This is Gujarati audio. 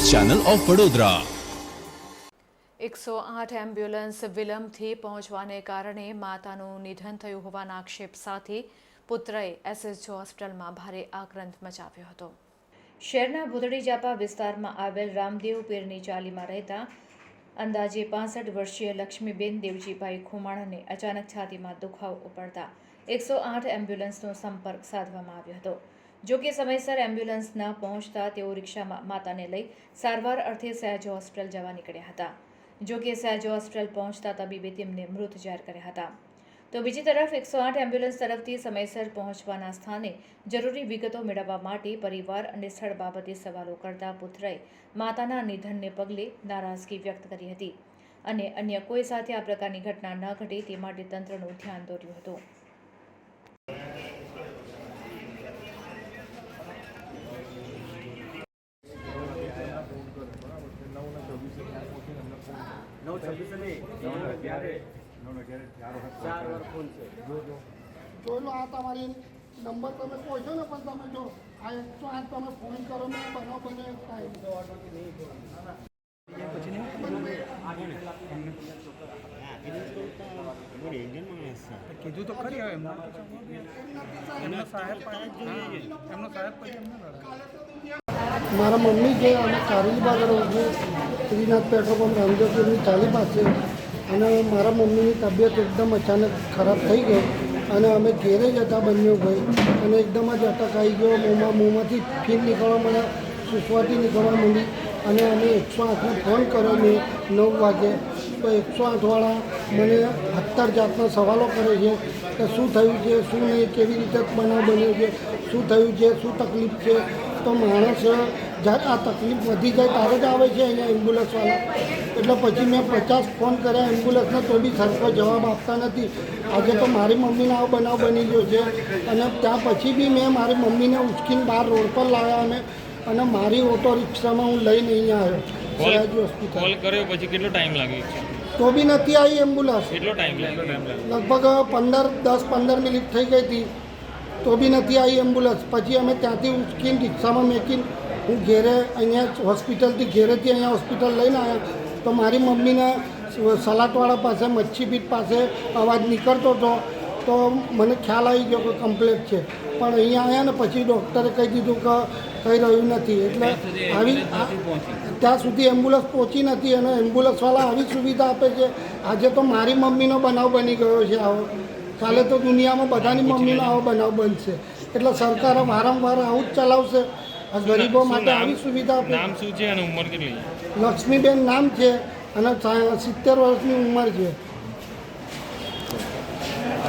ચેનલ ઓફ વડોદરા એકસો આઠ એમ્બ્યુલન્સ વિલંબથી પહોંચવાને કારણે માતાનું નિધન થયું હોવાના આક્ષેપ સાથે પુત્રએ એસએસજી હોસ્પિટલમાં ભારે આક્રંદ મચાવ્યો હતો. શહેરના ભૂતળી જાપા વિસ્તારમાં આવેલ રામદેવ પીરની ચાલીમાં રહેતા અંદાજે પાસઠ વર્ષીય લક્ષ્મીબેન દેવજીભાઈ ખુમાણને અચાનક છાતીમાં દુખાવો ઉપડતા એકસો આઠ એમ્બ્યુલન્સનો સંપર્ક સાધવામાં આવ્યો હતો. જો કે સમયસર એમ્બ્યુલન્સ ન પહોંચતા તેઓ રિક્ષામાં માતાને લઈ સારવાર અર્થે સહેજ હોસ્પિટલ જવા નીકળ્યા હતા. જો કે સહેજ હોસ્પિટલ પહોંચતા તબીબે તેમને મૃત જાહેર કર્યા હતા. તો બીજી તરફ એકસો આઠ એમ્બ્યુલન્સ તરફથી સમયસર પહોંચવાના સ્થાને જરૂરી વિગતો મેળવવા માટે પરિવાર અને સ્થળ બાબતે સવાલો કરતા પુત્રએ માતાના નિધનને પગલે નારાજગી વ્યક્ત કરી હતી અને અન્ય કોઈ સાથે આ પ્રકારની ઘટના ન ઘટે તે માટે તંત્રનું ધ્યાન દોર્યું હતું. છવ્વીસ નહીં. ત્યારે ચાર વાર ફોન છે. જોઈ લો આ તમારી નંબર તમે કહો છો ને પણ તમે જો. આ એકસો આઠ તમે ફોન કરો ને બનાવ બને ટાઈમ કીધું તો ખરી હવે એમનો સાહેબ એમનો સાહેબ મારા મમ્મી જે અને કારેલી બાજુ શ્રીનાથ પેટ્રોલ પંપ રામદેવપુરની ચાલી પાસે અને મારા મમ્મીની તબિયત એકદમ અચાનક ખરાબ થઈ ગઈ અને અમે ઘેરે જ હતા બંને ભાઈ અને એકદમ જ અટક આવી ગયો. મોંમાં, મોંમાંથી ફીલ નીકળવા માંડ્યા સુસવાટી નીકળવા માંડી અને અમે એકસો આઠને ફોન કર્યો મેં નવ વાગે. તો એકસો આઠવાળા મને સત્તર જાતના સવાલો કરે છે કે શું થયું છે, શું નહીં, કેવી રીતે બનાવ બન્યો છે, શું થયું છે, શું તકલીફ છે? તો માણસ જ્યારે આ તકલીફ વધી જાય ત્યારે જ આવે છે અહીંયા એમ્બ્યુલન્સવાળા એટલે પછી મેં પચાસ ફોન કર્યા એમ્બ્યુલન્સને તો બી સરખો જવાબ આપતા નથી. આજે તો મારી મમ્મીને આવો બનાવ બની ગયો છે. અને ત્યાં પછી બી મેં મારી મમ્મીને ઉચકીને બહાર રોડ પર લાવ્યા અમે અને મારી ઓટો રિક્ષામાં હું લઈને અહીંયા આવ્યો. સયાજી હોસ્પિટલ કોલ કર્યો પછી કેટલો ટાઈમ લાગ્યો? તો બી નથી આવી એમ્બ્યુલન્સ કેટલો ટાઈમ લાગ્યો? લગભગ પંદર દસ પંદર મિનિટ થઈ ગઈ હતી. તો બી નથી આવી એમ્બ્યુલન્સ. પછી અમે ત્યાંથી ઉચકીને રિક્ષામાં મેકીને હું ઘેરે અહીંયા હોસ્પિટલથી ઘેરેથી અહીંયા હોસ્પિટલ લઈને આવ્યા. તો મારી મમ્મીને સલાટવાળા પાસે મચ્છીપીઠ પાસે અવાજ નીકળતો હતો. તો મને ખ્યાલ આવી ગયો કે કમ્પ્લેટ છે. પણ અહીંયા આવ્યા ને પછી ડૉક્ટરે કહી દીધું કે કંઈ રહ્યું નથી. એટલે આવી ત્યાં સુધી એમ્બ્યુલન્સ પહોંચી નથી અને એમ્બ્યુલન્સવાળા આવી સુવિધા આપે છે. આજે તો મારી મમ્મીનો બનાવ બની ગયો છે આવો. કાલે તો દુનિયામાં બધાની મમ્મીનો આવો બનાવ બનશે એટલે સરકાર વારંવાર આવું જ ચલાવશે. ગરીબો માટે આવી સુવિધા આપે. નામ શું છે અને ઉંમર કેટલી? લક્ષ્મીબેન નામ છે અને સિત્તેર વર્ષની ઉંમર છે.